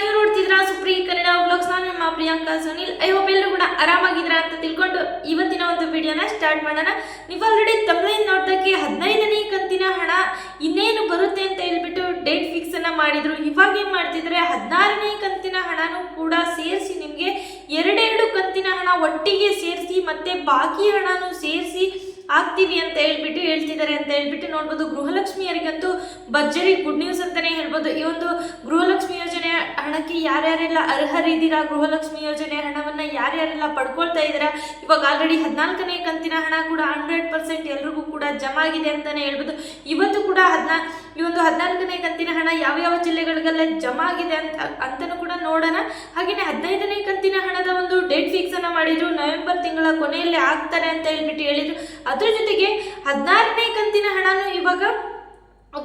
ನೀವು ನೋಡ್ತಿದ್ರ supreme Kannada blogs ನಾನು ನಿಮ್ಮ ಪ್ರಿಯಾಂಕಾ ಸುನಿಲ್. ಐ ಹೋಪ್ ಎಲ್ಲರೂ ಕೂಡ ಆರಾಮಾಗಿದ್ರಾ ಅಂತ ತಿಳ್ಕೊಂಡು ಇವತ್ತಿನ ಒಂದು ವಿಡಿಯೋನ ಸ್ಟಾರ್ಟ್ ಮಾಡೋಣ. ನೀವು ಆಲ್ರೆಡಿ ತಮಿಳಿನ ನೋಡ್ದಕ್ಕೆ ಹದಿನೈದನೇ ಕಂತಿನ ಹಣ ಇನ್ನೇನು ಬರುತ್ತೆ ಅಂತ ಹೇಳ್ಬಿಟ್ಟು ಡೇಟ್ ಫಿಕ್ಸ್ ಅನ್ನ ಮಾಡಿದ್ರು. ಇವಾಗ ಏನ್ ಮಾಡ್ತಿದ್ರೆ ಹದಿನಾರನೇ ಕಂತಿನ ಹಣನೂ ಕೂಡ ಸೇರಿಸಿ ನಿಮಗೆ ಎರಡೆರಡು ಕಂತಿನ ಹಣ ಒಟ್ಟಿಗೆ ಸೇರಿಸಿ ಮತ್ತೆ ಬಾಕಿ ಹಣನೂ ಸೇರಿಸಿ ಆಗ್ತೀವಿ ಅಂತ ಹೇಳ್ಬಿಟ್ಟು ಹೇಳ್ತಿದ್ದಾರೆ ಅಂತ ಹೇಳ್ಬಿಟ್ಟು ನೋಡ್ಬೋದು ಗೃಹಲಕ್ಷ್ಮಿಯರಿಗಂತೂ ಭರ್ಜರಿ ಗುಡ್ ನ್ಯೂಸ್ ಅಂತಾನೆ ಹೇಳ್ಬೋದು. ಈ ಒಂದು ಗೃಹಲಕ್ಷ್ಮಿ ಯೋಜನೆ ಹಣಕ್ಕೆ ಯಾರ್ಯಾರೆಲ್ಲ ಅರ್ಹರಿದ್ದೀರಾ ಗೃಹಲಕ್ಷ್ಮಿ ಯೋಜನೆ ಹಣವನ್ನ ಯಾರ್ಯಾರೆಲ್ಲ ಪಡ್ಕೊಳ್ತಾ ಇದ್ದೀರಾ? ಇವಾಗ ಆಲ್ರೆಡಿ ಹದಿನಾಲ್ಕನೇ ಕಂತಿನ ಹಣ ಕೂಡ ಹಂಡ್ರೆಡ್ ಪರ್ಸೆಂಟ್ ಎಲ್ರಿಗೂ ಕೂಡ ಜಮಾ ಆಗಿದೆ ಅಂತಾನೆ ಹೇಳ್ಬೋದು. ಇವತ್ತು ಕೂಡ ಹದಿನಾ, ಈ ಒಂದು ಹದಿನಾಲ್ಕನೇ ಕಂತಿನ ಹಣ ಯಾವ ಯಾವ ಜಿಲ್ಲೆಗಳಿಗೆಲ್ಲ ಜಮಾ ಆಗಿದೆ ಅಂತ ಅಂತಲೂ ಕೂಡ ನೋಡೋಣ. ಹಾಗೆಯೇ ಹದಿನೈದನೇ ಕಂತಿನ ಹಣದ ಒಂದು ಡೇಟ್ ಫಿಕ್ಸ್ ಅನ್ನ ಮಾಡಿದ್ರು. ನವೆಂಬರ್ ತಿಂಗಳ ಕೊನೆಯಲ್ಲಿ ಆಗ್ತಾರೆ ಅಂತ ಹೇಳ್ಬಿಟ್ಟು ಹೇಳಿದರು. ಅದ್ರ ಜೊತೆಗೆ ಹದಿನಾರನೇ ಕಂತಿನ ಹಣನೂ ಇವಾಗ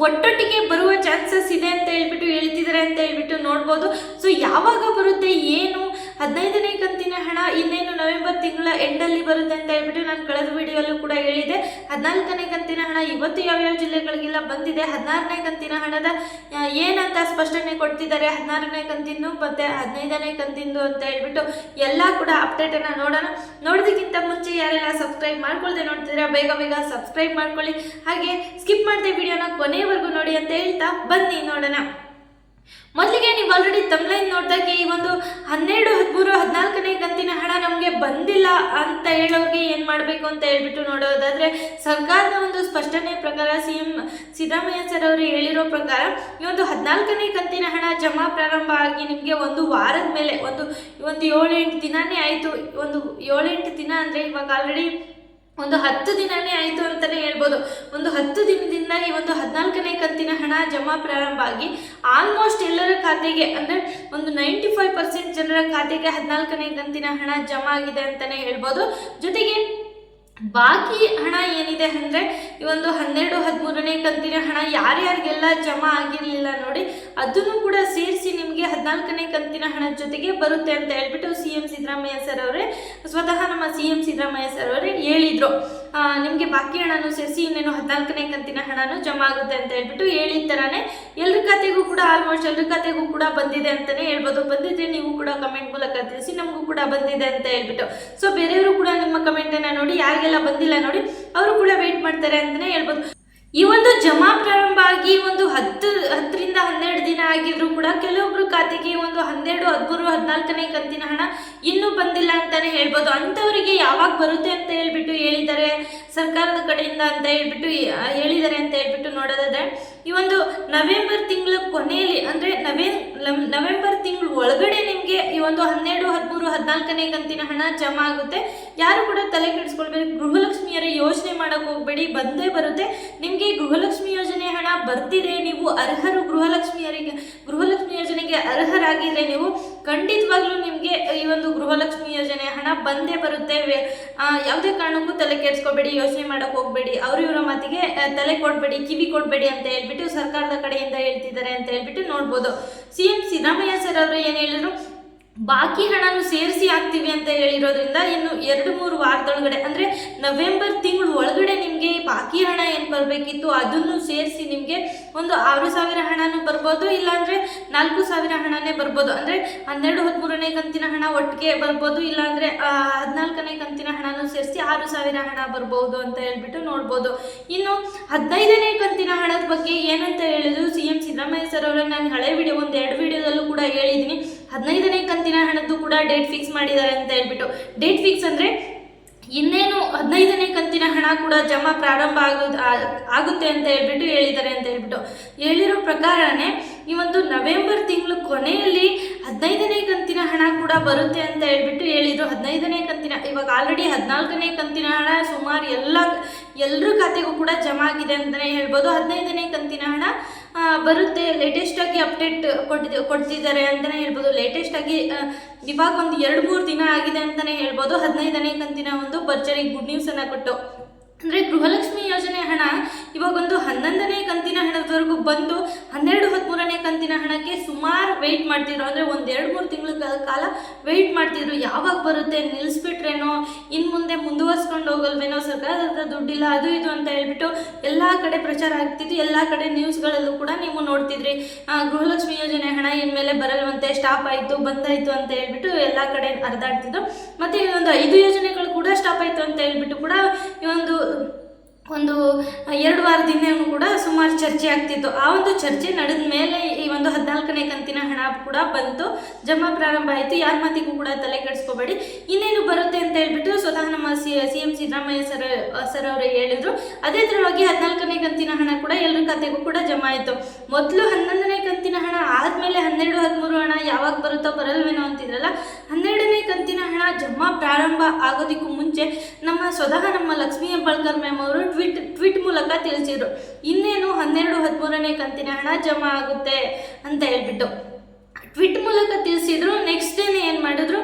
ಒಟ್ಟೊಟ್ಟಿಗೆ ಬರುವ ಚಾನ್ಸಸ್ ಇದೆ ಅಂತ ಹೇಳ್ಬಿಟ್ಟು ಹೇಳ್ತಿದ್ದಾರೆ ಅಂತ ಹೇಳ್ಬಿಟ್ಟು ನೋಡ್ಬೋದು. ಸೊ ಯಾವಾಗ ಬರುತ್ತೆ ಏನು ಹದಿನೈದನೇ ಕಂತಿನ ಹಣ ಇನ್ನೇನು ನವೆಂಬರ್ ತಿಂಗಳ ಎಂಡಲ್ಲಿ ಬರುತ್ತೆ ಅಂತ ಹೇಳ್ಬಿಟ್ಟು ನಾನು ಕಳೆದ ವಿಡಿಯೋಲ್ಲೂ ಕೂಡ ಹೇಳಿದೆ ಹದಿನಾಲ್ಕನೇ ಕಂತಿನ ಹಣ ಇವತ್ತು ಯಾವ್ಯಾವ ಜಿಲ್ಲೆಗಳಿಗೆಲ್ಲ ಬಂದಿದೆ, ಹದಿನಾರನೇ ಕಂತಿನ ಹಣದ ಏನಂತ ಸ್ಪಷ್ಟನೆ ಕೊಡ್ತಿದ್ದಾರೆ, ಹದಿನಾರನೇ ಕಂತಿಂದು ಮತ್ತೆ ಹದಿನೈದನೇ ಕಂತಿಂದು ಅಂತ ಹೇಳ್ಬಿಟ್ಟು ಎಲ್ಲ ಕೂಡ ಅಪ್ಡೇಟ್ ಅನ್ನ ನೋಡೋಣ. ನೋಡೋದಕ್ಕಿಂತ ಮುಂಚೆ ಯಾರೆಲ್ಲ ಸಬ್ಸ್ಕ್ರೈಬ್ ಮಾಡ್ಕೊಳ್ದೆ ನೋಡ್ತಿದ್ರೆ ಬೇಗ ಬೇಗ ಸಬ್ಸ್ಕ್ರೈಬ್ ಮಾಡ್ಕೊಳ್ಳಿ. ಹಾಗೆ ಸ್ಕಿಪ್ ಮಾಡಿದೆ ವಿಡಿಯೋನ ಕೊನೆವರೆಗೂ ನೋಡಿ ಅಂತ ಹೇಳ್ತಾ ಬನ್ನಿ ನೋಡೋಣ. ಮೊದಲಿಗೆ ನೀವು ಆಲ್ರೆಡಿ ತಮ್ಲೈನ್ ನೋಡಿದಾಗ ಈ ಒಂದು ಹನ್ನೆರಡು, ಹದಿಮೂರು, ಹದಿನಾಲ್ಕನೇ ಕಂತಿನ ಹಣ ನಮಗೆ ಬಂದಿಲ್ಲ ಅಂತ ಹೇಳೋರಿಗೆ ಏನು ಮಾಡಬೇಕು ಅಂತ ಹೇಳ್ಬಿಟ್ಟು ನೋಡೋದಾದರೆ ಸರ್ಕಾರದ ಒಂದು ಸ್ಪಷ್ಟನೆ ಪ್ರಕಾರ ಸಿ ಎಂ ಸಿದ್ದರಾಮಯ್ಯ ಸರ್ ಅವರು ಹೇಳಿರೋ ಪ್ರಕಾರ ಈ ಒಂದು ಹದಿನಾಲ್ಕನೇ ಕಂತಿನ ಹಣ ಜಮಾ ಪ್ರಾರಂಭ ಆಗಿ ನಿಮಗೆ ಒಂದು ವಾರದ ಮೇಲೆ ಒಂದು ಒಂದು ಏಳೆಂಟು ದಿನನೇ ಆಯಿತು. ಒಂದು ಏಳೆಂಟು ದಿನ ಅಂದರೆ ಇವಾಗ ಆಲ್ರೆಡಿ ಒಂದು ಹತ್ತು ದಿನನೇ ಆಯಿತು ಅಂತಲೇ ಹೇಳ್ಬೋದು. ಒಂದು ಹತ್ತು ದಿನದಿಂದ ಈ ಒಂದು ಹದಿನಾಲ್ಕನೇ ಕಂತಿನ ಹಣ ಜಮಾ ಪ್ರಾರಂಭ ಆಗಿ ಆಲ್ಮೋಸ್ಟ್ ಎಲ್ಲರ ಖಾತೆಗೆ ಅಂದರೆ ಒಂದು ನೈಂಟಿ ಫೈವ್ ಪರ್ಸೆಂಟ್ ಜನರ ಖಾತೆಗೆ ಹದಿನಾಲ್ಕನೇ ಕಂತಿನ ಹಣ ಜಮಾ ಆಗಿದೆ ಅಂತಲೇ ಹೇಳ್ಬೋದು. ಜೊತೆಗೆ ಬಾಕಿ ಹಣ ಏನಿದೆ ಅಂದರೆ ಈ ಒಂದು ಹನ್ನೆರಡು ಹದಿಮೂರನೇ ಕಂತಿನ ಹಣ ಯಾರ್ಯಾರಿಗೆಲ್ಲ ಜಮಾ ಆಗಿರಲಿಲ್ಲ ನೋಡಿ, ಅದನ್ನು ಕೂಡ ಸೇರಿಸಿ ಹದಿನಾಲ್ಕನೇ ಕಂತಿನ ಹಣ ಜೊತೆಗೆ ಬರುತ್ತೆ ಅಂತ ಹೇಳ್ಬಿಟ್ಟು ಸಿ ಎಂ ಸಿದ್ದರಾಮಯ್ಯ ಸರ್ ಅವರೇ, ಸ್ವತಃ ನಮ್ಮ ಸಿ ಎಂ ಸಿದ್ದರಾಮಯ್ಯ ಸರ್ ಅವರೇ ಹೇಳಿದ್ರು. ನಿಮಗೆ ಬಾಕಿ ಹಣನೂ ಸೇರಿಸಿ ಇನ್ನೇನು ಹದಿನಾಲ್ಕನೇ ಕಂತಿನ ಹಣನೂ ಜಮಾ ಆಗುತ್ತೆ ಅಂತ ಹೇಳ್ಬಿಟ್ಟು ಹೇಳಿದ ಥರನೇ ಎಲ್ಲರ ಖಾತೆಗೂ ಕೂಡ ಆಲ್ಮೋಸ್ಟ್ ಎಲ್ಲರ ಖಾತೆಗೂ ಕೂಡ ಬಂದಿದೆ ಅಂತಲೇ ಹೇಳ್ಬೋದು. ಬಂದಿದ್ರೆ ನೀವು ಕೂಡ ಕಮೆಂಟ್ ಮೂಲಕ ತಿಳಿಸಿ ನಮಗೂ ಕೂಡ ಬಂದಿದೆ ಅಂತ ಹೇಳ್ಬಿಟ್ಟು. ಸೊ ಬೇರೆಯವರು ಕೂಡ ನಿಮ್ಮ ಕಮೆಂಟನ್ನು ನೋಡಿ, ಯಾರಿಗೆಲ್ಲ ಬಂದಿಲ್ಲ ನೋಡಿ, ಅವರು ಕೂಡ ವೆಯ್ಟ್ ಮಾಡ್ತಾರೆ ಅಂತಲೇ ಹೇಳ್ಬೋದು. ಈ ಒಂದು ಜಮಾ ಪ್ರಾರಂಭ ಆಗಿ ಒಂದು ಹತ್ತು ಹತ್ತರಿಂದ ಹನ್ನೆರಡು ದಿನ ಆಗಿದ್ರು ಕೂಡ ಕೆಲವೊಬ್ಬರು ಖಾತೆಗೆ ಒಂದು ಹನ್ನೆರಡು, ಹದಿಮೂರು, ಹದಿನಾಲ್ಕನೇ ಕಂತಿನ ಹಣ ಇನ್ನೂ ಬಂದಿಲ್ಲ ಅಂತಾನೆ ಹೇಳ್ಬೋದು. ಅಂಥವರಿಗೆ ಯಾವಾಗ ಬರುತ್ತೆ ಅಂತ ಹೇಳ್ಬಿಟ್ಟು ಹೇಳಿದ್ದಾರೆ. ಸರ್ಕಾರದ ಕಡೆಯಿಂದ ಅಂತ ಹೇಳ್ಬಿಟ್ಟು ಹೇಳಿದ್ದಾರೆ ಅಂತ ಹೇಳ್ಬಿಟ್ಟು ನೋಡೋದಾದ್ರೆ, ಈ ಒಂದು ನವೆಂಬರ್ ತಿಂಗಳ ಕೊನೆಯಲ್ಲಿ, ಅಂದರೆ ನವೆ ನವೆಂಬರ್ ತಿಂಗಳ ಒಳಗಡೆ ನಿಮಗೆ ಈ ಒಂದು ಹನ್ನೆರಡು, ಹದಿಮೂರು, ಹದಿನಾಲ್ಕನೇ ಕಂತಿನ ಹಣ ಜಮಾ ಆಗುತ್ತೆ. ಯಾರು ಕೂಡ ತಲೆ ಕೆಡಿಸ್ಕೊಳ್ಬೇಕು ಗೃಹಲಕ್ಷ್ಮಿಯರ ಯೋಜನೆ ಮಾಡಕ್ ಹೋಗಬೇಡಿ, ಬಂದೇ ಬರುತ್ತೆ. ನಿಮಗೆ ಗೃಹಲಕ್ಷ್ಮಿ ಯೋಜನೆ ಹಣ ಬರ್ತಿದೆ, ನೀವು ಅರ್ಹರು ಗೃಹಲಕ್ಷ್ಮಿಯರಿಗೆ, ಗೃಹಲಕ್ಷ್ಮಿ ಯೋಜನೆಗೆ ಅರ್ಹರಾಗಿದ್ರೆ ನೀವು ಖಂಡಿತವಾಗ್ಲೂ ನಿಮಗೆ ಈ ಒಂದು ಗೃಹಲಕ್ಷ್ಮಿ ಯೋಜನೆ ಹಣ ಬಂದೇ ಬರುತ್ತೆ. ಯಾವುದೇ ಕಾರಣಕ್ಕೂ ತಲೆ ಕೆಡಿಸ್ಕೋಬೇಡಿ, ಯೋಚನೆ ಮಾಡೋಕೆ ಹೋಗಬೇಡಿ. ಅವರು ಇವರ ಮಾತಿಗೆ ತಲೆ ಕೊಡಬೇಡಿ, ಕಿವಿ ಕೊಡಬೇಡಿ ಅಂತ ಹೇಳ್ಬಿಟ್ಟು ಸರ್ಕಾರದ ಕಡೆಯಿಂದ ಹೇಳ್ತಿದ್ದಾರೆ ಅಂತ ಹೇಳ್ಬಿಟ್ಟು ನೋಡ್ಬೋದು. ಸಿ ಎಂ ಸಿದ್ದರಾಮಯ್ಯ ಸರ್ ಅವರು ಏನು ಹೇಳಿದ್ರು? ಬಾಕಿ ಹಣನು ಸೇರಿಸಿ ಹಾಕ್ತೀವಿ ಅಂತ ಹೇಳಿರೋದ್ರಿಂದ ಇನ್ನು ಎರಡು ಮೂರು ವಾರದೊಳಗಡೆ, ಅಂದರೆ ನವೆಂಬರ್ ತಿಂಗಳು ಒಳಗಡೆ ನಿಮಗೆ ಬಾಕಿ ಹಣ ಏನು ಬರಬೇಕಿತ್ತು ಅದನ್ನು ಸೇರಿಸಿ ನಿಮಗೆ ಒಂದು ಆರು ಸಾವಿರ ಹಣನೂ ಬರ್ಬೋದು, ಇಲ್ಲಾಂದರೆ ನಾಲ್ಕು ಸಾವಿರ ಹಣನೇ ಬರ್ಬೋದು. ಅಂದರೆ ಹನ್ನೆರಡು, ಹದಿಮೂರನೇ ಕಂತಿನ ಹಣ ಒಟ್ಟಿಗೆ ಬರ್ಬೋದು, ಇಲ್ಲಾಂದರೆ ಹದಿನಾಲ್ಕನೇ ಕಂತಿನ ಹಣನೂ ಸೇರಿಸಿ ಆರು ಸಾವಿರ ಹಣ ಬರ್ಬೋದು ಅಂತ ಹೇಳ್ಬಿಟ್ಟು ನೋಡ್ಬೋದು. ಇನ್ನು ಹದಿನೈದನೇ ಕಂತಿನ ಹಣದ ಬಗ್ಗೆ ಏನಂತ ಹೇಳಿದ್ರು ಸಿ ಎಂ ಸಿದ್ದರಾಮಯ್ಯ ಸರ್ ಅವರ, ನಾನು ಹಳೆ ವಿಡಿಯೋ ಒಂದು ಎರಡು ವಿಡಿಯೋದಲ್ಲೂ ಕೂಡ ಹೇಳಿದ್ದೀನಿ ಹದಿನೈದನೇ ಕಂತಿನ ಹಣದ್ದು ಕೂಡ ಡೇಟ್ ಫಿಕ್ಸ್ ಮಾಡಿದ್ದಾರೆ ಅಂತ ಹೇಳ್ಬಿಟ್ಟು. ಡೇಟ್ ಫಿಕ್ಸ್ ಅಂದರೆ ಇನ್ನೇನು ಹದಿನೈದನೇ ಕಂತಿನ ಹಣ ಕೂಡ ಜಮಾ ಪ್ರಾರಂಭ ಆಗೋದು ಆಗುತ್ತೆ ಅಂತ ಹೇಳ್ಬಿಟ್ಟು ಹೇಳಿದ್ದಾರೆ ಅಂತ ಹೇಳ್ಬಿಟ್ಟು. ಹೇಳಿರೋ ಪ್ರಕಾರನೇ ಈ ಒಂದು ನವೆಂಬರ್ ತಿಂಗಳು ಕೊನೆಯಲ್ಲಿ ಹದಿನೈದನೇ ಕಂತಿನ ಹಣ ಕೂಡ ಬರುತ್ತೆ ಅಂತ ಹೇಳ್ಬಿಟ್ಟು ಹೇಳಿದ್ರು. ಹದಿನೈದನೇ ಕಂತಿನ, ಇವಾಗ ಆಲ್ರೆಡಿ ಹದಿನಾಲ್ಕನೇ ಕಂತಿನ ಹಣ ಸುಮಾರು ಎಲ್ಲ, ಎಲ್ಲರ ಖಾತೆಗೂ ಕೂಡ ಜಮಾ ಆಗಿದೆ ಅಂತಲೇ ಹೇಳ್ಬೋದು. ಹದಿನೈದನೇ ಕಂತಿನ ಹಣ ಬರುತ್ತೆ ಲೇಟೆಸ್ಟ್ ಆಗಿ ಅಪ್ಡೇಟ್ ಕೊಟ್ಟಿದ್ದೆ ಕೊಡ್ತಿದ್ದಾರೆ ಅಂತಲೇ ಹೇಳ್ಬೋದು. ಲೇಟೆಸ್ಟ್ ಆಗಿ ಇವಾಗ ಒಂದು ಎರಡು ಮೂರು ದಿನ ಆಗಿದೆ ಅಂತಲೇ ಹೇಳ್ಬೋದು. ಹದಿನೈದನೇ ಕಂತಿನ ಒಂದು ಭರ್ಜರಿ ಗುಡ್ ನ್ಯೂಸನ್ನು ಕೊಟ್ಟು. ಅಂದರೆ ಗೃಹಲಕ್ಷ್ಮಿ ಯೋಜನೆ ಹಣ ಇವಾಗ ಒಂದು ಹನ್ನೊಂದನೇ ಕಂತಿನ ಹಣದವರೆಗೂ ಬಂದು ಹನ್ನೆರಡು ಹದಿಮೂರನೇ ಕಂತಿನ ಹಣಕ್ಕೆ ಸುಮಾರು ವೆಯ್ಟ್ ಮಾಡ್ತಿದ್ರು. ಅಂದರೆ ಒಂದು ಎರಡು ಮೂರು ತಿಂಗಳ ಕಾಲ ವೆಯ್ಟ್ ಮಾಡ್ತಿದ್ರು. ಯಾವಾಗ ಬರುತ್ತೆ ನಿಲ್ಲಿಸ್ಬಿಟ್ರೇನೋ ಇನ್ನು ಮುಂದೆ ಮುಂದುವರ್ಸ್ಕೊಂಡು ಹೋಗಲ್ವೇನೋ, ಸರ್ಕಾರದ ಹತ್ರ ದುಡ್ಡಿಲ್ಲ, ಅದು ಇದು ಅಂತ ಹೇಳ್ಬಿಟ್ಟು ಎಲ್ಲ ಕಡೆ ಪ್ರಚಾರ ಆಗ್ತಿತ್ತು. ಎಲ್ಲ ಕಡೆ ನ್ಯೂಸ್ಗಳಲ್ಲೂ ಕೂಡ ನೀವು ನೋಡ್ತಿದ್ರಿ. ಗೃಹಲಕ್ಷ್ಮಿ ಯೋಜನೆ ಹಣ ಇನ್ಮೇಲೆ ಮೇಲೆ ಬರಲ್ವಂತೆ ಸ್ಟಾಪ್ ಆಯಿತು, ಬಂದಾಯಿತು ಅಂತ ಹೇಳ್ಬಿಟ್ಟು ಎಲ್ಲ ಕಡೆ ಹರಿದಾಡ್ತಿದ್ರು. ಮತ್ತು ಈ ಒಂದು ಐದು ಯೋಜನೆಗಳು ಕೂಡ ಸ್ಟಾಪ್ ಆಯಿತು ಅಂತ ಹೇಳ್ಬಿಟ್ಟು ಕೂಡ ಈ ಒಂದು ಒಂದು ಎರಡು ವಾರದಿಂದ ಕೂಡ ಸುಮಾರು ಚರ್ಚೆ ಆಗ್ತಿತ್ತು. ಆ ಒಂದು ಚರ್ಚೆ ನಡೆದ ಮೇಲೆ ಈ ಒಂದು ಹದಿನಾಲ್ಕನೇ ಕಂತಿನ ಹಣ ಕೂಡ ಬಂತು. ಜಮಾ ಪ್ರಾರಂಭ ಆಯಿತು. ಯಾರ ಮಾತಿಗೂ ಕೂಡ ತಲೆ ಕೆಡಿಸ್ಕೋಬೇಡಿ. ಇನ್ನೇನು ಬರುತ್ತೆ ಅಂತ ಹೇಳ್ಬಿಟ್ಟು ಸ್ವತಃ ನಮ್ಮ C C M Siddaramaiah sir sir ಅವರು ಹೇಳಿದ್ರು. ಅದೇ ಥರವಾಗಿ ಹದಿನಾಲ್ಕನೇ ಕಂತಿನ ಹಣ ಕೂಡ ಎಲ್ಲರ ಖಾತೆಗೂ ಕೂಡ ಜಮಾ ಆಯಿತು. ಮೊದಲು ಹನ್ನೊಂದನೇ ಕಂತಿನ ಹಣ ಆದಮೇಲೆ ಹನ್ನೆರಡು, ಹದಿಮೂರು ಹಣ ಯಾವಾಗ ಬರುತ್ತೋ ಬರಲ್ವೇನೋ ಅಂತಿದ್ರಲ್ಲ, ಹನ್ನೆರಡನೇ ಕಂತಿನ ಹಣ ಜಮಾ ಪ್ರಾರಂಭ ಆಗೋದಕ್ಕೂ ಮುಂಚೆ ನಮ್ಮ ಸ್ವತಃ ನಮ್ಮ Lakshmi Hebbalkar ma'am tweet tweet tweet ಮೂಲಕ ತಿಳಿಸಿದ್ರು. ಇನ್ನೇನು ಹನ್ನೆರಡು, ಹದಿಮೂರನೇ ಕಂತಿನ ಹಣ ಜಮಾ ಆಗುತ್ತೆ ಅಂತ ಹೇಳ್ಬಿಟ್ಟು. ಟ್ವಿಟ್ ಮೂಲಕ ತಿಳಿಸಿದ್ರು ನೆಕ್ಸ್ಟ್ ಡೇನೇ ಏನು ಮಾಡಿದ್ರು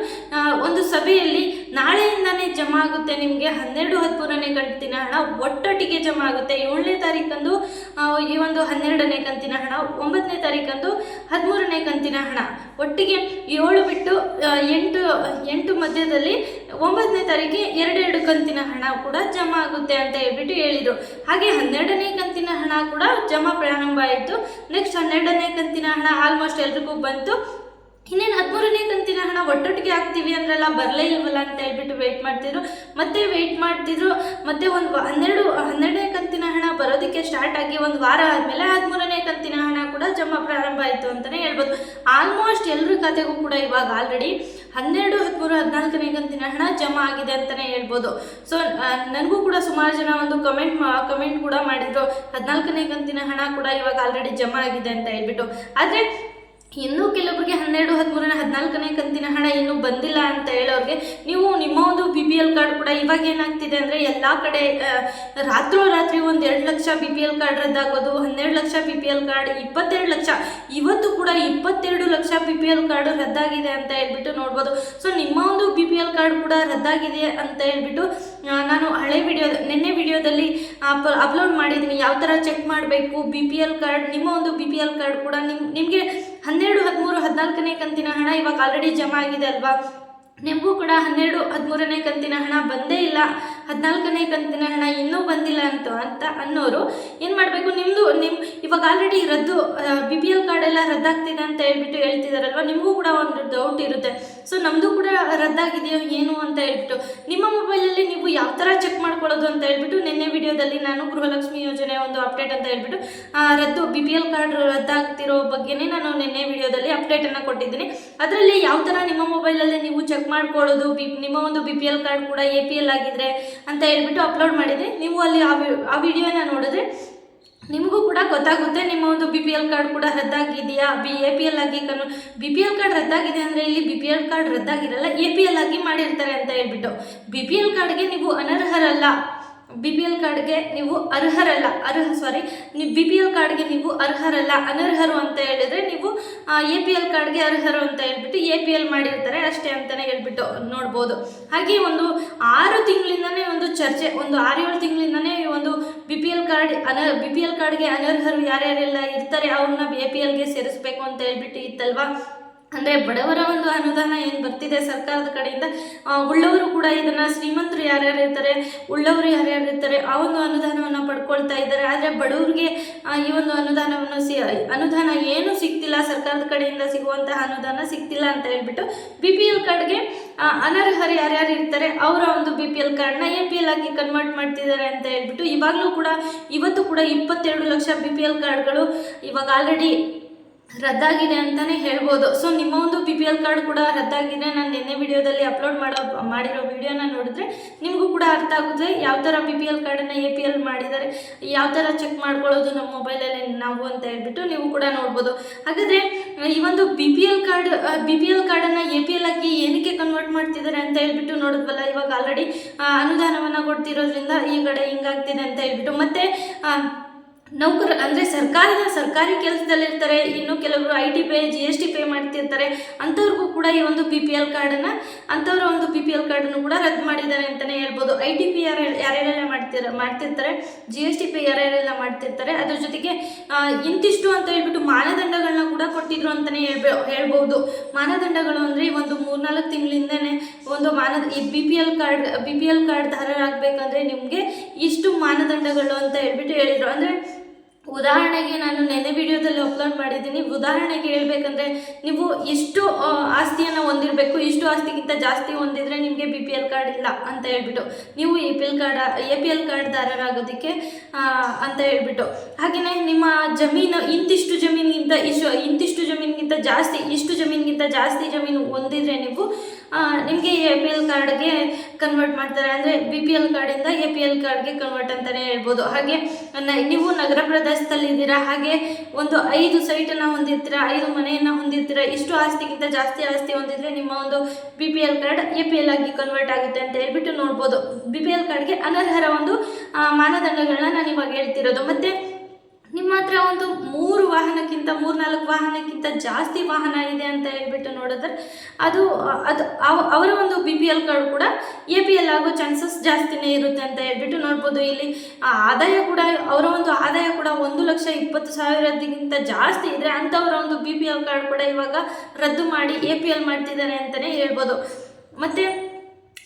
ಒಂದು ಸಭೆಯಲ್ಲಿ ನಾಳೆಯಿಂದನೇ ಜಮಾ ಆಗುತ್ತೆ ನಿಮಗೆ ಹನ್ನೆರಡು ಹದಿಮೂರನೇ ಕಂತಿನ ಹಣ, ಒಟ್ಟೊಟ್ಟಿಗೆ ಜಮಾ ಆಗುತ್ತೆ. ಏಳನೇ ತಾರೀಕಂದು ಈ ಒಂದು ಹನ್ನೆರಡನೇ ಕಂತಿನ ಹಣ, ಒಂಬತ್ತನೇ ತಾರೀಕಂದು ಹದಿಮೂರನೇ ಕಂತಿನ ಹಣ. ಒಟ್ಟಿಗೆ ಏಳು ಬಿಟ್ಟು ಎಂಟು ಎಂಟು ಮಧ್ಯದಲ್ಲಿ ಒಂಬತ್ತನೇ ತಾರೀಕಿಗೆ ಎರಡೆರಡು ಕಂತಿನ ಹಣ ಕೂಡ ಜಮಾ ಆಗುತ್ತೆ ಅಂತ ಹೇಳ್ಬಿಟ್ಟು ಹೇಳಿದರು. ಹಾಗೆ ಹನ್ನೆರಡನೇ ಕಂತಿನ ಹಣ ಕೂಡ ಜಮಾ ಪ್ರಾರಂಭ ಆಯಿತು. ನೆಕ್ಸ್ಟ್ ಹನ್ನೆರಡನೇ ಕಂತಿನ ಹಣ ಆಲ್ಮೋಸ್ಟ್ ಎಲ್ರಿಗೂ ಬಂತು. ಇನ್ನೇನು ಹದಿಮೂರನೇ ಕಂತಿನ ಹಣ ಒಟ್ಟೊಟ್ಟಿಗೆ ಹಾಕ್ತೀವಿ ಅಂದ್ರಲ್ಲ ಬರಲೇ ಇಲ್ವಲ್ಲ ಅಂತ ಹೇಳ್ಬಿಟ್ಟು ವೆಯ್ಟ್ ಮಾಡ್ತಿದ್ರು. ಮತ್ತೆ ವೆಯ್ಟ್ ಮಾಡ್ತಿದ್ರು, ಮತ್ತೆ ಒಂದು ಹನ್ನೆರಡು, ಹನ್ನೆರಡನೇ ಕಂತಿನ ಹಣ ಬರೋದಕ್ಕೆ ಸ್ಟಾರ್ಟ್ ಆಗಿ ಒಂದು ವಾರ ಆದಮೇಲೆ ಹದಿಮೂರನೇ ಕಂತಿನ ಹಣ ಕೂಡ ಜಮಾ ಪ್ರಾರಂಭ ಆಯಿತು ಅಂತಲೇ ಹೇಳ್ಬೋದು. ಆಲ್ಮೋಸ್ಟ್ ಎಲ್ಲರ ಖಾತೆಗೂ ಕೂಡ ಇವಾಗ ಆಲ್ರೆಡಿ ಹನ್ನೆರಡು, ಹದಿಮೂರು, ಹದಿನಾಲ್ಕನೇ ಕಂತಿನ ಹಣ ಜಮಾ ಆಗಿದೆ ಅಂತಲೇ ಹೇಳ್ಬೋದು. ಸೊ ನನಗೂ ಕೂಡ ಸುಮಾರು ಜನ ಒಂದು ಕಮೆಂಟ್ ಮಾ ಕಮೆಂಟ್ ಕೂಡ ಮಾಡಿದ್ರು. ಹದಿನಾಲ್ಕನೇ ಕಂತಿನ ಹಣ ಕೂಡ ಇವಾಗ ಆಲ್ರೆಡಿ ಜಮಾ ಆಗಿದೆ ಅಂತ ಹೇಳ್ಬಿಟ್ಟು. ಆದರೆ ಇನ್ನೂ ಕೆಲವರಿಗೆ ಹನ್ನೆರಡು, ಹದಿಮೂರನೇ, ಹದಿನಾಲ್ಕನೇ ಕಂತಿನ ಹಣ ಇನ್ನೂ ಬಂದಿಲ್ಲ ಅಂತ ಹೇಳೋರಿಗೆ ನೀವು ನಿಮ್ಮ ಒಂದು ಬಿ ಪಿ ಎಲ್ ಕಾರ್ಡ್ ಕೂಡ ಇವಾಗ ಏನಾಗ್ತಿದೆ ಅಂದರೆ ಎಲ್ಲ ಕಡೆ ರಾತ್ರೋ ರಾತ್ರೋರಾತ್ರಿ ಒಂದು ಎರಡು lakh B P L card ರದ್ದಾಗೋದು, ಹನ್ನೆರಡು lakh B P L card ಇಪ್ಪತ್ತೆರಡು ಲಕ್ಷ, ಇವತ್ತು ಕೂಡ ಇಪ್ಪತ್ತೆರಡು lakh B P L card ರದ್ದಾಗಿದೆ ಅಂತ ಹೇಳ್ಬಿಟ್ಟು ನೋಡ್ಬೋದು. ಸೊ ನಿಮ್ಮ ಒಂದು ಬಿ ಪಿ ಎಲ್ ಕಾರ್ಡ್ ಕೂಡ ರದ್ದಾಗಿದೆ ಅಂತ ಹೇಳ್ಬಿಟ್ಟು ನಾನು ಹಳೆ ವಿಡಿಯೋ ನಿನ್ನೆ ವಿಡಿಯೋದಲ್ಲಿ ಅಪ್ ಅಪ್ಲೋಡ್ ಮಾಡಿದ್ದೀನಿ. ಯಾವ ಥರ ಚೆಕ್ ಮಾಡಬೇಕು? ಬಿ ಪಿ ಎಲ್ ಕಾರ್ಡ್ ನಿಮ್ಮ ಒಂದು ಬಿ ಪಿ ಎಲ್ ಕಾರ್ಡ್ ಕೂಡ ನಿಮ್ಮ ನಿಮಗೆ ಹನ್ನೆರಡು, ಹದಿಮೂರು, ಹದಿನಾಲ್ಕನೇ ಕಂತಿನ ಹಣ ಇವಾಗ ಆಲ್ರೆಡಿ ಜಮಾ ಆಗಿದೆ ಅಲ್ವಾ? ನಿಮಗೂ ಕೂಡ ಹನ್ನೆರಡು, ಹದಿಮೂರನೇ ಕಂತಿನ ಹಣ ಬಂದೇ ಇಲ್ಲ. ಹದಿನಾಲ್ಕನೇ ಕಂತಿನ ಹಣ ಇನ್ನೂ ಬಂದಿಲ್ಲ ಅಂತ ಅಂತ ಅನ್ನೋರು ಏನು ಮಾಡಬೇಕು? ನಿಮ್ಮದು ನಿಮ್ಮ ಇವಾಗ ಆಲ್ರೆಡಿ ರದ್ದು ಬಿ ಪಿ ಎಲ್ ಕಾರ್ಡೆಲ್ಲ ರದ್ದಾಗ್ತಿದೆ ಅಂತ ಹೇಳ್ಬಿಟ್ಟು ಹೇಳ್ತಿದಾರಲ್ವ? ನಿಮಗೂ ಕೂಡ ಒಂದು ಡೌಟ್ ಇರುತ್ತೆ. ಸೊ ನಮ್ಮದು ಕೂಡ ರದ್ದಾಗಿದೆಯೋ ಏನು ಅಂತ ಹೇಳ್ಬಿಟ್ಟು, ನಿಮ್ಮ ಮೊಬೈಲಲ್ಲಿ ನೀವು ಯಾವ ಥರ ಚೆಕ್ ಮಾಡ್ಕೊಳ್ಳೋದು ಅಂತ ಹೇಳ್ಬಿಟ್ಟು, ನಿನ್ನೆ ವಿಡಿಯೋದಲ್ಲಿ ನಾನು ಗೃಹಲಕ್ಷ್ಮಿ ಯೋಜನೆ ಒಂದು ಅಪ್ಡೇಟ್ ಅಂತ ಹೇಳ್ಬಿಟ್ಟು ರದ್ದು ಬಿ ಪಿ ಎಲ್ ಕಾರ್ಡ್ ರದ್ದಾಗ್ತಿರೋ ಬಗ್ಗೆನೇ ನಾನು ನಿನ್ನೆ ವಿಡಿಯೋದಲ್ಲಿ ಅಪ್ಡೇಟನ್ನು ಕೊಟ್ಟಿದ್ದೀನಿ. ಅದರಲ್ಲಿ ಯಾವ ಥರ ನಿಮ್ಮ ಮೊಬೈಲಲ್ಲಿ ನೀವು ಚೆಕ್ ಮಾಡ್ಕೊಳ್ಳೋದು ಬಿ ನಿಮ್ಮ ಒಂದು ಬಿ ಪಿ ಎಲ್ ಕಾರ್ಡ್ ಕೂಡ ಎ ಪಿ ಎಲ್ ಆಗಿದ್ರೆ ಅಂತ ಹೇಳ್ಬಿಟ್ಟು ಅಪ್ಲೋಡ್ ಮಾಡಿದೆ ನೀವು ಅಲ್ಲಿ ಆ ವಿಡಿಯೋನ ನೋಡಿದ್ರೆ ನಿಮಗೂ ಕೂಡ ಗೊತ್ತಾಗುತ್ತೆ, ನಿಮ್ಮ ಒಂದು ಬಿ ಪಿ ಎಲ್ ಕಾರ್ಡ್ ಕೂಡ ರದ್ದಾಗಿದೆಯಾ? ಬಿ ಎ ಪಿ ಎಲ್ ಆಗಿ ಕನು ಬಿ ಪಿ ಎಲ್ ಕಾರ್ಡ್ ರದ್ದಾಗಿದೆ ಅಂದರೆ ಇಲ್ಲಿ ಬಿ ಪಿ ಎಲ್ ಕಾರ್ಡ್ ರದ್ದಾಗಿರಲ್ಲ ಎ ಪಿ ಎಲ್ ಆಗಿ ಮಾಡಿರ್ತಾರೆ ಅಂತ ಹೇಳ್ಬಿಟ್ಟು. ಬಿ ಪಿ ಎಲ್ ಕಾರ್ಡ್ಗೆ ನೀವು ಅನರ್ಹರಲ್ಲ. ಬಿ ಪಿ ಎಲ್ ಕಾರ್ಡ್ಗೆ ನೀವು ಅರ್ಹರಲ್ಲ. ಅರ್ಹ ಸಾರಿ ನೀವು ಬಿ ಪಿ ಎಲ್ ಕಾರ್ಡ್ಗೆ ನೀವು ಅರ್ಹರಲ್ಲ, ಅನರ್ಹರು ಅಂತ ಹೇಳಿದ್ರೆ ನೀವು ಎ ಪಿ ಎಲ್ ಕಾರ್ಡ್ಗೆ ಅರ್ಹರು ಅಂತ ಹೇಳ್ಬಿಟ್ಟು ಎ ಪಿ ಎಲ್ ಮಾಡಿರ್ತಾರೆ ಅಷ್ಟೇ ಅಂತಲೇ ಹೇಳ್ಬಿಟ್ಟು ನೋಡ್ಬೋದು. ಹಾಗೆ ಒಂದು ಆರು ತಿಂಗಳಿಂದನೇ ಒಂದು ಚರ್ಚೆ, ಒಂದು ಆರು ಏಳು ತಿಂಗಳಿಂದನೇ ಒಂದು ಬಿ ಪಿ ಎಲ್ ಕಾರ್ಡ್ ಅನ ಬಿ ಪಿ ಎಲ್ ಕಾರ್ಡ್ಗೆ ಅನರ್ಹರು ಯಾರ್ಯಾರೆಲ್ಲ ಇರ್ತಾರೆ, ಅವ್ರನ್ನ ಎ ಪಿ ಎಲ್ಗೆ ಸೇರಿಸ್ಬೇಕು ಅಂತ ಹೇಳ್ಬಿಟ್ಟು ಇತ್ತಲ್ವಾ? ಅಂದರೆ ಬಡವರ ಒಂದು ಅನುದಾನ ಏನು ಬರ್ತಿದೆ ಸರ್ಕಾರದ ಕಡೆಯಿಂದ ಉಳ್ಳವರು ಕೂಡ ಇದನ್ನು ಶ್ರೀಮಂತರು ಯಾರ್ಯಾರು ಇರ್ತಾರೆ, ಉಳ್ಳವರು ಯಾರ್ಯಾರು ಇರ್ತಾರೆ, ಆ ಒಂದು ಅನುದಾನವನ್ನು ಪಡ್ಕೊಳ್ತಾ ಇದ್ದಾರೆ. ಆದರೆ ಬಡವರಿಗೆ ಈ ಒಂದು ಅನುದಾನವನ್ನು ಸಿ, ಅನುದಾನ ಏನು ಸಿಗ್ತಿಲ್ಲ, ಸರ್ಕಾರದ ಕಡೆಯಿಂದ ಸಿಗುವಂತಹ ಅನುದಾನ ಸಿಗ್ತಿಲ್ಲ ಅಂತ ಹೇಳ್ಬಿಟ್ಟು ಬಿ ಪಿ ಎಲ್ ಕಾರ್ಡ್ಗೆ ಅನರ್ಹರು ಯಾರ್ಯಾರು ಇರ್ತಾರೆ, ಅವರ ಒಂದು ಬಿ ಪಿ ಎಲ್ ಕಾರ್ಡ್ನ ಎ ಪಿ ಎಲ್ ಆಗಿ ಕನ್ವರ್ಟ್ ಮಾಡ್ತಿದ್ದಾರೆ ಅಂತ ಹೇಳ್ಬಿಟ್ಟು, ಇವಾಗಲೂ ಕೂಡ, ಇವತ್ತು ಕೂಡ ಇಪ್ಪತ್ತೆರಡು ಲಕ್ಷ ಬಿ ಪಿ ಎಲ್ ಕಾರ್ಡ್ಗಳು ಇವಾಗ ಆಲ್ರೆಡಿ ರದ್ದಾಗಿದೆ ಅಂತಲೇ ಹೇಳ್ಬೋದು. ಸೊ ನಿಮ್ಮ ಒಂದು ಬಿ ಪಿ ಎಲ್ ಕಾರ್ಡ್ ಕೂಡ ರದ್ದಾಗಿದೆ. ನಾನು ನಿನ್ನೆ ವಿಡಿಯೋದಲ್ಲಿ ಅಪ್ಲೋಡ್ ಮಾಡೋ, ಮಾಡಿರೋ ವಿಡಿಯೋನ ನೋಡಿದ್ರೆ ನಿಮಗೂ ಕೂಡ ಅರ್ಥ ಆಗುತ್ತೆ. ಯಾವ ಥರ ಬಿ ಪಿ ಎಲ್ ಕಾರ್ಡನ್ನು ಎ ಪಿ ಎಲ್ ಮಾಡಿದ್ದಾರೆ, ಯಾವ ಥರ ಚೆಕ್ ಮಾಡ್ಕೊಳ್ಳೋದು ನಮ್ಮ ಮೊಬೈಲಲ್ಲಿ ನಾವು ಅಂತ ಹೇಳ್ಬಿಟ್ಟು ನೀವು ಕೂಡ ನೋಡ್ಬೋದು. ಹಾಗಾದರೆ, ಈ ಒಂದು B P L card B P L ಕಾರ್ಡನ್ನು ಎ ಪಿ ಎಲ್ ಆಗಿ ಏನಕ್ಕೆ ಕನ್ವರ್ಟ್ ಮಾಡ್ತಿದ್ದಾರೆ ಅಂತ ಹೇಳ್ಬಿಟ್ಟು ನೋಡಿದ್ವಲ್ಲ, ಇವಾಗ ಆಲ್ರೆಡಿ ಅನುದಾನವನ್ನು ಕೊಡ್ತಿರೋದ್ರಿಂದ ಈ ಕಡೆ ಹಿಂಗಾಗ್ತಿದೆ ಅಂತ ಹೇಳ್ಬಿಟ್ಟು. ಮತ್ತು ನೌಕರ ಅಂದರೆ ಸರ್ಕಾರದ ಸರ್ಕಾರಿ ಕೆಲಸದಲ್ಲಿರ್ತಾರೆ, ಇನ್ನು ಕೆಲವರು I T pay G S T pay ಮಾಡ್ತಿರ್ತಾರೆ, ಅಂಥವ್ರಿಗೂ ಕೂಡ ಈ ಒಂದು ಬಿ ಪಿ ಎಲ್ ಕಾರ್ಡನ್ನು ಅಂಥವ್ರ ಒಂದು ಬಿ ಪಿ ಎಲ್ ಕಾರ್ಡನ್ನು ಕೂಡ ರದ್ದು ಮಾಡಿದ್ದಾರೆ ಅಂತಲೇ ಹೇಳ್ಬೋದು. ಐ ಟಿ ಪಿ ಯಾರು ಯಾರ್ಯಾರೆಲ್ಲ ಮಾಡ್ತಿರ, ಮಾಡ್ತಿರ್ತಾರೆ ಜಿ ಎಸ್ ಟಿ ಪೇ ಯಾರ್ಯಾರೆಲ್ಲ ಮಾಡ್ತಿರ್ತಾರೆ, ಅದ್ರ ಜೊತೆಗೆ ಇಂತಿಷ್ಟು ಅಂತ ಹೇಳ್ಬಿಟ್ಟು ಮಾನದಂಡಗಳನ್ನ ಕೂಡ ಕೊಟ್ಟಿದ್ರು ಅಂತಲೇ ಹೇಳ್ಬೇ, ಹೇಳ್ಬೋದು. ಮಾನದಂಡಗಳು ಅಂದರೆ ಒಂದು ಮೂರ್ನಾಲ್ಕು ತಿಂಗಳಿಂದನೇ ಒಂದು ಮಾನದ, ಈ B P L card B P L card ಧಾರರಾಗಬೇಕಂದ್ರೆ ನಿಮಗೆ ಇಷ್ಟು ಮಾನದಂಡಗಳು ಅಂತ ಹೇಳ್ಬಿಟ್ಟು ಹೇಳಿದರು. ಅಂದರೆ ಉದಾಹರಣೆಗೆ ನಾನು ನೆನೆ ವಿಡಿಯೋದಲ್ಲಿ ಅಪ್ಲೋಡ್ ಮಾಡಿದ್ದೀನಿ. ಉದಾಹರಣೆಗೆ ಹೇಳಬೇಕಂದ್ರೆ ನೀವು ಎಷ್ಟು ಆ, ಆಸ್ತಿಯನ್ನು ಹೊಂದಿರಬೇಕು ಇಷ್ಟು ಆಸ್ತಿಗಿಂತ ಜಾಸ್ತಿ ಹೊಂದಿದರೆ ನಿಮಗೆ ಬಿ ಪಿ ಎಲ್ ಕಾರ್ಡ್ ಇಲ್ಲ ಅಂತ ಹೇಳ್ಬಿಟ್ಟು. ನೀವು A P L card A P L ಕಾರ್ಡ್ದಾರರಾಗೋದಕ್ಕೆ ಅಂತ ಹೇಳ್ಬಿಟ್ಟು. ಹಾಗೆಯೇ ನಿಮ್ಮ ಜಮೀನು ಇಂತಿಷ್ಟು ಜಮೀನಿಗಿಂತ ಇಷ್ಟು ಇಂತಿಷ್ಟು ಜಮೀನಿಗಿಂತ ಜಾಸ್ತಿ ಇಷ್ಟು ಜಮೀನಿಗಿಂತ ಜಾಸ್ತಿ ಜಮೀನು ಹೊಂದಿದರೆ ನೀವು ನಿಮಗೆ ಎ ಪಿ ಎಲ್ ಕಾರ್ಡ್ಗೆ ಕನ್ವರ್ಟ್ ಮಾಡ್ತಾರೆ ಅಂದರೆ ಬಿ ಪಿ ಎಲ್ ಕಾರ್ಡಿಂದ ಎ ಪಿ ಎಲ್ ಕಾರ್ಡ್ಗೆ ಕನ್ವರ್ಟ್ ಅಂತಲೇ ಹೇಳ್ಬೋದು. ಹಾಗೆ ನೀವು ನಗರ ಪ್ರದೇಶದಲ್ಲಿದ್ದೀರಾ ಹಾಗೆ ಒಂದು ಐದು ಸೈಟನ್ನು ಹೊಂದಿರ್ತೀರಾ, ಐದು ಮನೆಯನ್ನು ಹೊಂದಿರ್ತೀರಾ, ಇಷ್ಟು ಆಸ್ತಿಗಿಂತ ಜಾಸ್ತಿ ಆಸ್ತಿ ಹೊಂದಿದರೆ ನಿಮ್ಮ ಒಂದು B P L card A P L ಆಗಿ ಕನ್ವರ್ಟ್ ಆಗುತ್ತೆ ಅಂತ ಹೇಳ್ಬಿಟ್ಟು ನೋಡ್ಬೋದು. ಬಿ ಪಿ ಎಲ್ ಕಾರ್ಡ್ಗೆ ಅನರ್ಹರ ಒಂದು ಮಾನದಂಡಗಳನ್ನ ನಾನು ಇವಾಗ ಹೇಳ್ತಿರೋದು. ಮತ್ತು ನಿಮ್ಮ ಹತ್ರ ಒಂದು ಮೂರು ವಾಹನಕ್ಕಿಂತ, ಮೂರು ನಾಲ್ಕು ವಾಹನಕ್ಕಿಂತ ಜಾಸ್ತಿ ವಾಹನ ಇದೆ ಅಂತ ಹೇಳ್ಬಿಟ್ಟು ನೋಡಿದ್ರೆ ಅದು ಅದು ಅವ- ಅವರ ಒಂದು ಬಿ ಪಿ ಕೂಡ ಎ ಪಿ ಎಲ್ ಆಗೋ ಚಾನ್ಸಸ್ ಜಾಸ್ತಿನೇ ಇರುತ್ತೆ ಅಂತ ಹೇಳ್ಬಿಟ್ಟು ನೋಡ್ಬೋದು. ಇಲ್ಲಿ ಆದಾಯ ಕೂಡ, ಅವರ ಒಂದು ಆದಾಯ ಕೂಡ ಒಂದು ಲಕ್ಷ ಇಪ್ಪತ್ತು ಸಾವಿರದಕ್ಕಿಂತ ಜಾಸ್ತಿ ಇದ್ರೆ ಅಂಥವರ ಒಂದು ಬಿ ಪಿ ಎಲ್ ಕಾರ್ಡ್ ಕೂಡ ಇವಾಗ ರದ್ದು ಮಾಡಿ ಎ ಪಿ ಎಲ್ ಮಾಡ್ತಿದ್ದಾರೆ ಅಂತಲೇ ಹೇಳ್ಬೋದು. ಮತ್ತು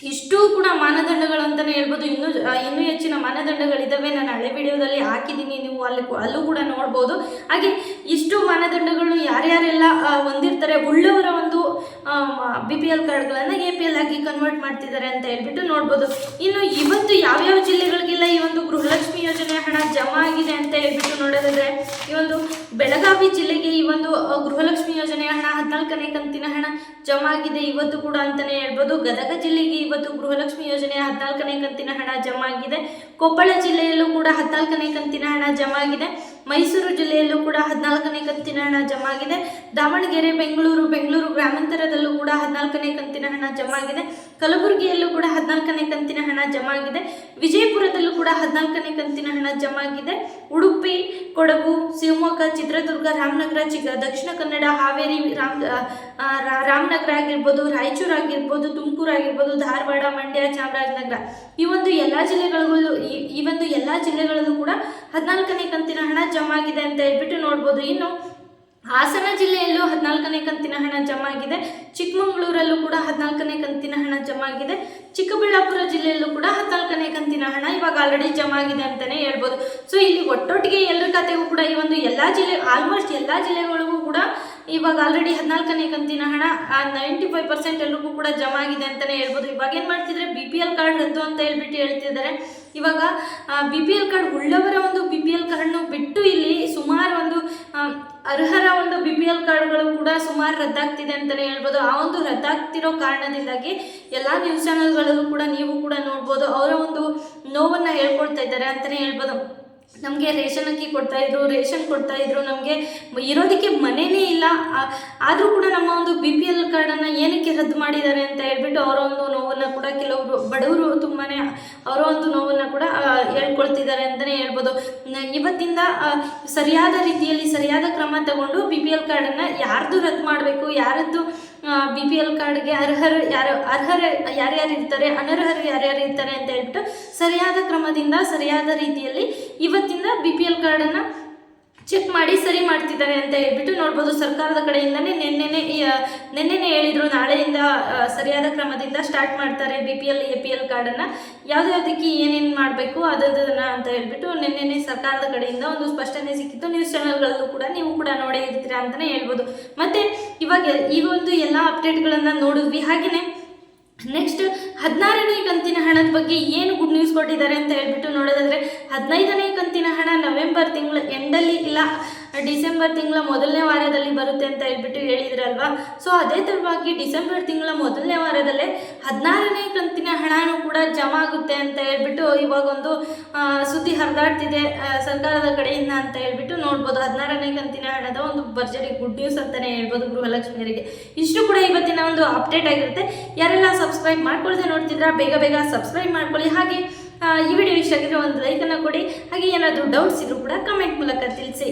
ಇಷ್ಟು ಕೂಡ ಮಾನದಂಡಗಳು ಅಂತಲೇ ಹೇಳ್ಬೋದು. ಇನ್ನೂ ಇನ್ನೂ ಹೆಚ್ಚಿನ ಮಾನದಂಡಗಳಿದ್ದಾವೆ ನಾನು ಹಳೆ ವಿಡಿಯೋದಲ್ಲಿ ಹಾಕಿದ್ದೀನಿ. ನೀವು ಅಲ್ಲಿ ಅಲ್ಲೂ ಕೂಡ ನೋಡ್ಬೋದು. ಹಾಗೆ ಇಷ್ಟು ಮಾನದಂಡಗಳು ಯಾರ್ಯಾರೆಲ್ಲ ಹೊಂದಿರ್ತಾರೆ, ಉಳ್ಳವರ ಒಂದು ಬಿ ಪಿ ಎಲ್ ಕಾರ್ಡ್ಗಳನ್ನು ಎ ಪಿ ಎಲ್ ಆಗಿ ಕನ್ವರ್ಟ್ ಮಾಡ್ತಿದ್ದಾರೆ ಅಂತ ಹೇಳ್ಬಿಟ್ಟು ನೋಡ್ಬೋದು. ಇನ್ನು ಇವತ್ತು ಯಾವ್ಯಾವ ಜಿಲ್ಲೆಗಳಿಗೆಲ್ಲ ಈ ಒಂದು ಗೃಹಲಕ್ಷ್ಮಿ ಯೋಜನೆ ಹಣ ಜಮಾ ಆಗಿದೆ ಅಂತ ಹೇಳ್ಬಿಟ್ಟು ನೋಡೋದಾದ್ರೆ, ಈ ಒಂದು ಬೆಳಗಾವಿ ಜಿಲ್ಲೆಗೆ ಈ ಒಂದು ಗೃಹಲಕ್ಷ್ಮಿ ಯೋಜನೆ ಹಣ, ಹದಿನಾಲ್ಕನೇ ಕಂತಿನ ಹಣ ಜಮಾ ಆಗಿದೆ ಇವತ್ತು ಕೂಡ ಅಂತಲೇ ಹೇಳ್ಬೋದು. ಗದಗ ಜಿಲ್ಲೆಗೆ ಇವತ್ತು ಗೃಹಲಕ್ಷ್ಮಿ ಯೋಜನೆ ಹದಿನಾಲ್ಕನೇ ಕಂತಿನ ಹಣ ಜಮಾ ಆಗಿದೆ. ಕೊಪ್ಪಳ ಜಿಲ್ಲೆಯಲ್ಲೂ ಕೂಡ ಹದಿನಾಲ್ಕನೇ ಕಂತಿನ ಹಣ ಜಮಾ ಆಗಿದೆ. ಮೈಸೂರು ಜಿಲ್ಲೆಯಲ್ಲೂ ಕೂಡ ಹದಿನಾಲ್ಕನೇ ಕಂತಿನ ಹಣ ಜಮಾ ಆಗಿದೆ ದಾವಣಗೆರೆ, ಬೆಂಗಳೂರು ಬೆಂಗಳೂರು ಗ್ರಾಮಾಂತರದಲ್ಲೂ ಕೂಡ ಹದಿನಾಲ್ಕನೇ ಕಂತಿನ ಹಣ ಜಮಾ ಆಗಿದೆ ಕಲಬುರಗಿಯಲ್ಲೂ ಕೂಡ ಹದಿನಾಲ್ಕನೇ ಕಂತಿನ ಹಣ ಜಮಾ ಆಗಿದೆ ವಿಜಯಪುರದಲ್ಲೂ ಕೂಡ ಹದಿನಾಲ್ಕನೇ ಕಂತಿನ ಹಣ ಜಮಾ ಆಗಿದೆ ಉಡುಪಿ, ಕೊಡಗು, ಶಿವಮೊಗ್ಗ, ಚಿತ್ರದುರ್ಗ, ರಾಮನಗರ, ಚಿಕ್ಕ ದಕ್ಷಿಣ ಕನ್ನಡ, ಹಾವೇರಿ, ರಾಮ್ ರಾಮನಗರ ಆಗಿರ್ಬೋದು, ರಾಯಚೂರು ಆಗಿರ್ಬೋದು, ತುಮಕೂರು ಆಗಿರ್ಬೋದು, ಧಾರವಾಡ, ಮಂಡ್ಯ, ಚಾಮರಾಜನಗರ ಈ ಒಂದು ಎಲ್ಲ ಜಿಲ್ಲೆಗಳಿಗೂ ಈ ಒಂದು ಎಲ್ಲ ಜಿಲ್ಲೆಗಳಲ್ಲೂ ಕೂಡ ಹದಿನಾಲ್ಕನೇ ಕಂತಿನ ಹಣ ಜಮಾ ಆಗಿದೆ ಅಂತ ಹೇಳ್ಬಿಟ್ಟು ನೋಡ್ಬೋದು. ಇನ್ನು ಹಾಸನ ಜಿಲ್ಲೆಯಲ್ಲೂ ಹದಿನಾಲ್ಕನೇ ಕಂತಿನ ಹಣ ಜಮಾ ಆಗಿದೆ ಚಿಕ್ಕಮಗಳೂರಲ್ಲೂ ಕೂಡ ಹದಿನಾಲ್ಕನೇ ಕಂತಿನ ಹಣ ಜಮಾ ಆಗಿದೆ ಚಿಕ್ಕಬಳ್ಳಾಪುರ ಜಿಲ್ಲೆಯಲ್ಲೂ ಕೂಡ ಹದಿನಾಲ್ಕನೇ ಕಂತಿನ ಹಣ ಇವಾಗ ಆಲ್ರೆಡಿ ಜಮಾ ಆಗಿದೆ ಅಂತಲೇ ಹೇಳ್ಬೋದು. ಸೊ ಇಲ್ಲಿ ಒಟ್ಟೊಟ್ಟಿಗೆ ಎಲ್ಲರ ಖಾತೆಗೂ ಕೂಡ ಈ ಒಂದು ಎಲ್ಲ ಜಿಲ್ಲೆ ಆಲ್ಮೋಸ್ಟ್ ಎಲ್ಲ ಜಿಲ್ಲೆಗಳಿಗೂ ಕೂಡ ಇವಾಗ ಆಲ್ರೆಡಿ ಹದಿನಾಲ್ಕನೇ ಕಂತಿನ ಹಣ ನೈಂಟಿ ಫೈವ್ ಪರ್ಸೆಂಟ್ ಎಲ್ಲರಿಗೂ ಕೂಡ ಜಮಾ ಆಗಿದೆ ಅಂತಲೇ ಹೇಳ್ಬೋದು. ಇವಾಗ ಏನು ಮಾಡ್ತಿದ್ರೆ? ಬಿ ಪಿ ಎಲ್ ಕಾರ್ಡ್ ರದ್ದು ಅಂತ ಹೇಳ್ಬಿಟ್ಟು ಹೇಳ್ತಿದ್ದಾರೆ ಇವಾಗ ಬಿ ಪಿ ಎಲ್ ಕಾರ್ಡ್ ಉಳ್ಳವರ ಒಂದು ಬಿ ಪಿ ಎಲ್ ಕಾರ್ಡ್ನು ಬಿಟ್ಟು ಇಲ್ಲಿ ಸುಮಾರು ಒಂದು ಅರ್ಹರ ಒಂದು ಬಿ ಪಿ ಎಲ್ ಕಾರ್ಡ್ಗಳು ಕೂಡ ಸುಮಾರು ರದ್ದಾಗ್ತಿದೆ ಅಂತಲೇ ಹೇಳ್ಬೋದು. ಆ ಒಂದು ರದ್ದಾಗ್ತಿರೋ ಕಾರಣದಿಂದಾಗಿ ಎಲ್ಲ ನ್ಯೂಸ್ ಚಾನಲ್ಗಳಲ್ಲೂ ಕೂಡ ನೀವು ಕೂಡ ನೋಡ್ಬೋದು. ಅವರ ಒಂದು ನೋವನ್ನು ಹೇಳ್ಕೊಳ್ತಾ ಇದ್ದಾರೆ ಅಂತಲೇ ಹೇಳ್ಬೋದು. ನಮಗೆ ರೇಷನ್ ಅಕ್ಕಿ ಕೊಡ್ತಾ ಇದ್ರು, ರೇಷನ್ ಕೊಡ್ತಾ ಇದ್ರು, ನಮಗೆ ಇರೋದಕ್ಕೆ ಮನೆಯೇ ಇಲ್ಲ. ಆದರೂ ಕೂಡ ನಮ್ಮ ಒಂದು ಬಿ ಪಿ ಎಲ್ ಕಾರ್ಡನ್ನು ಏನಕ್ಕೆ ರದ್ದು ಮಾಡಿದ್ದಾರೆ ಅಂತ ಹೇಳ್ಬಿಟ್ಟು ಅವರ ಒಂದು ನೋವನ್ನು ಕೂಡ ಕೆಲವರು ಬಡವರು ತುಂಬಾ ಅವರ ಒಂದು ನೋವನ್ನು ಕೂಡ ಹೇಳ್ಕೊಳ್ತಿದ್ದಾರೆ ಅಂತಲೇ ಹೇಳ್ಬೋದು. ಇವತ್ತಿಂದ ಸರಿಯಾದ ರೀತಿಯಲ್ಲಿ ಸರಿಯಾದ ಕ್ರಮ ತಗೊಂಡು ಬಿ ಪಿ ಎಲ್ ಕಾರ್ಡನ್ನು ಯಾರ್ದು ರದ್ದು ಮಾಡಬೇಕು, ಯಾರದ್ದು ಬಿ ಪಿ ಎಲ್ ಕಾರ್ಡ್ಗೆ ಅರ್ಹರು ಯಾರು, ಅರ್ಹರು ಯಾರ್ಯಾರು ಇರ್ತಾರೆ, ಅನರ್ಹರು ಯಾರ್ಯಾರು ಇರ್ತಾರೆ ಅಂತ ಹೇಳ್ಬಿಟ್ಟು ಸರಿಯಾದ ಕ್ರಮದಿಂದ, ಸರಿಯಾದ ರೀತಿಯಲ್ಲಿ ಇವತ್ತಿಂದ ಬಿ ಪಿ ಎಲ್ ಕಾರ್ಡನ್ನು ಚೆಕ್ ಮಾಡಿ ಸರಿ ಮಾಡ್ತಿದ್ದಾರೆ ಅಂತ ಹೇಳ್ಬಿಟ್ಟು ನೋಡ್ಬೋದು ಸರ್ಕಾರದ ಕಡೆಯಿಂದನೇ ನಿನ್ನೆನೆ ನಿನ್ನೆನೆ ಹೇಳಿದರು, ನಾಳೆಯಿಂದ ಸರಿಯಾದ ಕ್ರಮದಿಂದ ಸ್ಟಾರ್ಟ್ ಮಾಡ್ತಾರೆ B P L A P L ಕಾರ್ಡನ್ನು ಯಾವುದ್ಯಾವುದಕ್ಕೆ ಏನೇನು ಮಾಡಬೇಕು ಅದನ್ನು ಅಂತ ಹೇಳ್ಬಿಟ್ಟು ನಿನ್ನೆನೆ ಸರ್ಕಾರದ ಕಡೆಯಿಂದ ಒಂದು ಸ್ಪಷ್ಟನೆ ಸಿಕ್ಕಿತ್ತು. ನ್ಯೂಸ್ ಚಾನಲ್ಗಳಲ್ಲೂ ಕೂಡ ನೀವು ಕೂಡ ನೋಡೇ ಇರ್ತೀರಾ ಅಂತಲೇ ಹೇಳ್ಬೋದು. ಮತ್ತು ಇವಾಗ ಈ ಒಂದು ಎಲ್ಲ ಅಪ್ಡೇಟ್ಗಳನ್ನು ನೋಡಿದ್ವಿ. ಹಾಗೆಯೇ ನೆಕ್ಸ್ಟ್ ಹದಿನಾರನೇ ಕಂತಿನ ಹಣದ ಬಗ್ಗೆ ಏನು ಗುಡ್ ನ್ಯೂಸ್ ಕೊಟ್ಟಿದ್ದಾರೆ ಅಂತ ಹೇಳ್ಬಿಟ್ಟು ನೋಡೋದಾದರೆ, ಹದಿನೈದನೇ ಕಂತಿನ ಹಣ ನವೆಂಬರ್ ತಿಂಗಳ ಎಂಡಲ್ಲಿ ಇಲ್ಲ. ಡಿಸೆಂಬರ್ ತಿಂಗಳ ಮೊದಲನೇ ವಾರದಲ್ಲಿ ಬರುತ್ತೆ ಅಂತ ಹೇಳ್ಬಿಟ್ಟು ಹೇಳಿದ್ರಲ್ವಾ? ಸೊ ಅದೇ ಥರವಾಗಿ ಡಿಸೆಂಬರ್ ತಿಂಗಳ ಮೊದಲನೇ ವಾರದಲ್ಲೇ ಹದಿನಾರನೇ ಕಂತಿನ ಹಣನೂ ಕೂಡ ಜಮಾ ಆಗುತ್ತೆ ಅಂತ ಹೇಳ್ಬಿಟ್ಟು ಇವಾಗ ಒಂದು ಸುದ್ದಿ ಹರಿದಾಡ್ತಿದೆ ಸರ್ಕಾರದ ಕಡೆಯಿಂದ ಅಂತ ಹೇಳ್ಬಿಟ್ಟು ನೋಡ್ಬೋದು. ಹದಿನಾರನೇ ಕಂತಿನ ಹಣದ ಒಂದು ಭರ್ಜರಿ ಗುಡ್ ನ್ಯೂಸ್ ಅಂತಲೇ ಹೇಳ್ಬೋದು ಗೃಹಲಕ್ಷ್ಮಿಯರಿಗೆ. ಇಷ್ಟು ಕೂಡ ಇವತ್ತಿನ ಒಂದು ಅಪ್ಡೇಟ್ ಆಗಿರುತ್ತೆ. ಯಾರೆಲ್ಲ ಸಬ್ಸ್ಕ್ರೈಬ್ ಮಾಡ್ಕೊಳ್ದೆ ನೋಡ್ತಿದ್ರ, ಬೇಗ ಬೇಗ ಸಬ್ಸ್ಕ್ರೈಬ್ ಮಾಡ್ಕೊಳ್ಳಿ. ಹಾಗೆ ಈ ವಿಡಿಯೋ ಇಷ್ಟ ಆಗಿದ್ರೆ ಒಂದು ಲೈಕನ್ನು ಕೊಡಿ. ಹಾಗೆ ಏನಾದರೂ ಡೌಟ್ಸ್ ಇದ್ರೂ ಕೂಡ ಕಮೆಂಟ್ ಮೂಲಕ ತಿಳಿಸಿ.